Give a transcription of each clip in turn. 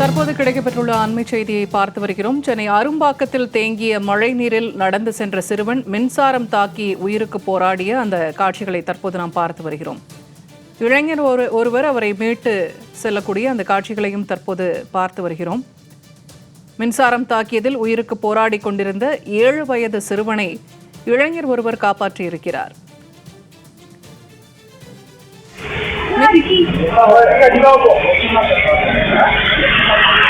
தற்போது கிடைக்கப்பெற்றுள்ள அண்மை செய்தியை பார்த்து வருகிறோம். சென்னை அரும்பாக்கத்தில் தேங்கிய மழை நீரில் நடந்து சென்ற சிறுவன் மின்சாரம் தாக்கி உயிருக்கு போராடிய அந்த காட்சிகளை தற்போது நாம் பார்த்து வருகிறோம். இளைஞர் ஒரு ஒருவர் அவரை மீட்டு செல்லக்கூடிய அந்த காட்சிகளையும் தற்போது பார்த்து வருகிறோம். மின்சாரம் தாக்கியதில் உயிருக்கு போராடி கொண்டிருந்த ஏழு வயது சிறுவனை இளைஞர் ஒருவர் காப்பாற்றியிருக்கிறார். Yeah.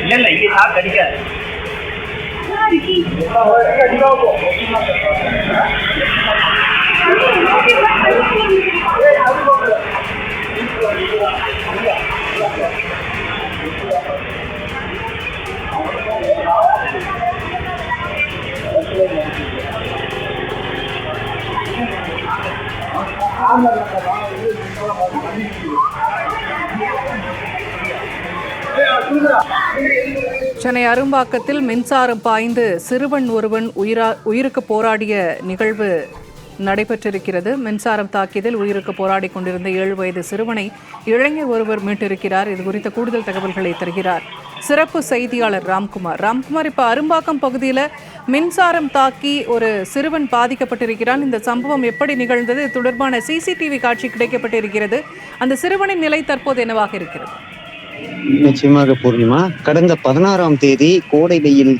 இல்ல இல்ல இங்க சாப்பிட்டு அடிக்காது சென்னை அரும்பாக்கத்தில் மின்சாரம் பாய்ந்து சிறுவன் ஒருவன் உயிரா உயிருக்கு போராடிய நிகழ்வு நடைபெற்றிருக்கிறது. மின்சாரம் தாக்கியதில் உயிருக்கு போராடி கொண்டிருந்த ஏழு வயது சிறுவனை இளைஞர் ஒருவர் மீட்டிருக்கிறார். இது குறித்த கூடுதல் தகவல்களை தருகிறார். சிறப்பு செய்தியாளர் ராம்குமார். ராம்குமார் இப்போ அரும்பாக்கம் பகுதியில் மின்சாரம் தாக்கி ஒரு சிறுவன் பாதிக்கப்பட்டிருக்கிறான். இந்த சம்பவம் எப்படி நிகழ்ந்தது? தொடர்பான சிசிடிவி காட்சி கிடைக்கப்பட்டிருக்கிறது. அந்த சிறுவனின் நிலை தற்போது என்னவாக இருக்கிறது? நிச்சயமாக பூர்ணிமா. கடந்த பதினாறாம் தேதி கோடை வெயில்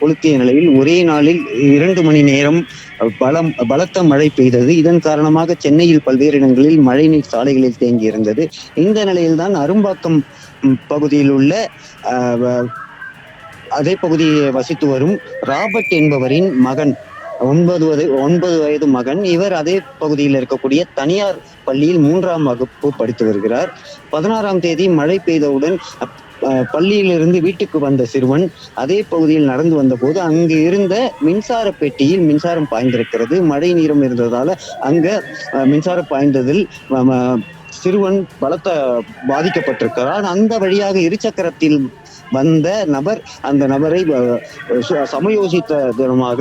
கொளுத்திய நிலையில் ஒரே நாளில் இரண்டு மணி நேரம் அஹ், பலம் பலத்த மழை பெய்தது. இதன் காரணமாக சென்னையில் பல்வேறு இடங்களில் மழைநீர் சாலைகளில் தேங்கி இருந்தது. இந்த நிலையில்தான் அரும்பாக்கம் பகுதியில் உள்ள அஹ், அதே பகுதியை வசித்து வரும் ராபர்ட் என்பவரின் மகன் ஒன்பது வயது ஒன்பது வயது மகன். இவர் அதே பகுதியில் இருக்கக்கூடிய தனியார் பள்ளியில் மூன்றாம் வகுப்பு படித்து வருகிறார். பதினாறாம் தேதி மழை பெய்தவுடன் அப்- பள்ளியிலிருந்து வீட்டுக்கு வந்த சிறுவன் அதே பகுதியில் நடந்து வந்தபோது அங்கு இருந்த மின்சார பெட்டியில் மின்சாரம் பாய்ந்திருக்கிறது. மழை நீரம் இருந்ததால அங்க மின்சாரம் பாய்ந்ததில் சிறுவன் பலத்த பாதிக்கப்பட்டிருக்கிறார் அந்த வழியாக இருசக்கரத்தில் வந்த நபர் அந்த நபரை சமயோசித்த தினமாக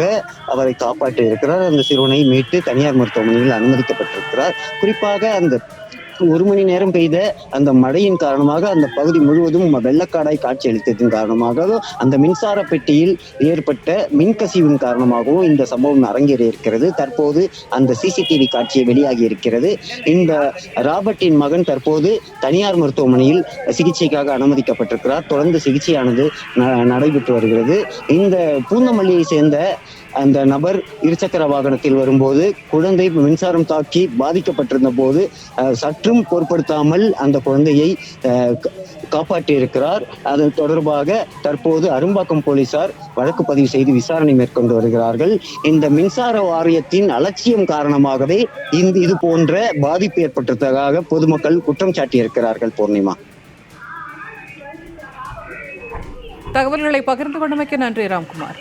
அவரை காப்பாற்றி இருக்கிறார் அந்த சிறுவனை மீட்டு தனியார் மருத்துவமனையில் அனுமதிக்கப்பட்டிருக்கிறார். குறிப்பாக அந்த ஒரு மணி நேரம் பெய்த அந்த மழையின் காரணமாக அந்த பகுதி முழுவதும் வெள்ளக்காடாய் காட்சி அளித்ததன் காரணமாக அந்த மின்சார பெட்டியில் ஏற்பட்ட மின்கசிவின் காரணமாகவும் இந்த சம்பவம் அரங்கேறி இருக்கிறது. தற்போது அந்த சிசிடிவி காட்சி வெளியாகி இருக்கிறது. இந்த ராபர்ட்டின் மகன் தற்போது தனியார் மருத்துவமனையில் சிகிச்சைக்காக அனுமதிக்கப்பட்டிருக்கிறார். தொடர்ந்து சிகிச்சையானது ந- நடைபெற்று வருகிறது. இந்த பூந்தமல்லியை சேர்ந்த அந்த நபர் இருசக்கர வாகனத்தில் வரும்போது குழந்தை மின்சாரம் தாக்கி பாதிக்கப்பட்டிருந்த போது சற்றும் பொருட்படுத்தாமல் அந்த குழந்தையை அஹ், காப்பாற்றியிருக்கிறார். அது தொடர்பாக தற்போது அரும்பாக்கம் போலீசார் வழக்கு பதிவு செய்து விசாரணை மேற்கொண்டு வருகிறார்கள். இந்த மின்சார வாரியத்தின் அலட்சியம் காரணமாகவே இந்த இது போன்ற பாதிப்பு ஏற்பட்டதாக பொதுமக்கள் குற்றம் சாட்டியிருக்கிறார்கள் பூர்ணிமா. தகவல்களை பகிர்ந்து கொண்டமைக்கு நன்றி ராம்குமார்.